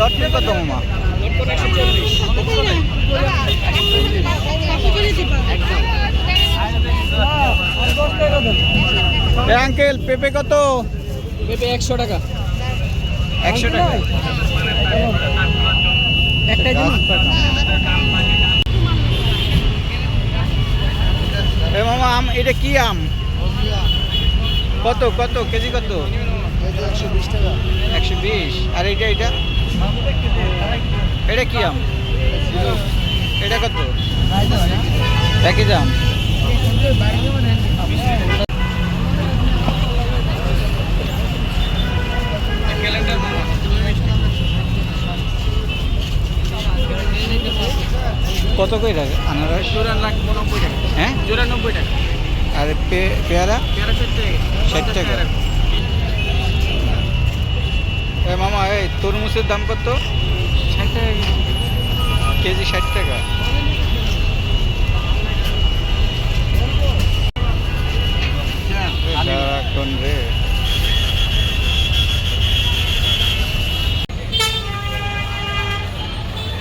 লটকে কত মামা আঙ্কেল পেঁপে কত? পেঁপে একশো টাকা। একশো টাকা। একটা এ মামা আম এটা কি আম? কত কত কেজি কত? একশো বিশ টাকা। একশো বিশ। আর এটা এটা এটা কি আম? এটা কত? একই দাম। কত করে রাখে আনারস? চুরানব্বই টাকা হ্যাঁ চুরানব্বই টাকা। আর পে- পেয়ারা? তেরো ষাট টাকা। ষাট টাকা। এ মামা এই তরমুজের দাম কত? ষাট টাকা কেজি। ষাট টাকা। সারাক্ষণ রে।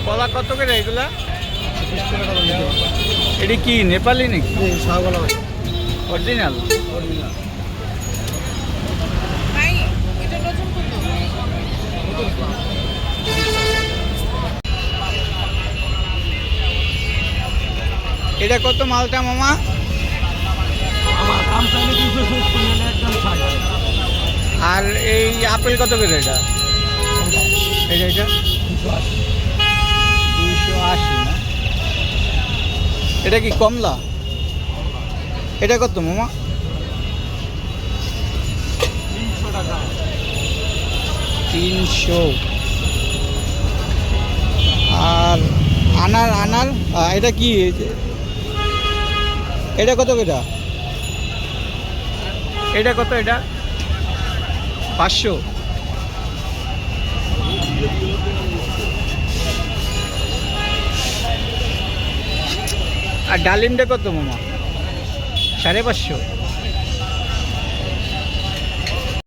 কলা কত করে এগুলা? এটি কি নেপালি নাকি? শাহগোলা অরিজিনাল। এটা কত মালটা মামা? আর এই আপেল কত করে এটা? এটা এটা? দুইশো আশি। না? এটা কি কমলা? এটা কত মামা? তিনশো আর আনার আনার এটা কি? এটা কত এটা এটা কত এটা? পাঁচশো। আর ডালিমটা কত মামা? সাড়ে পাঁচশো।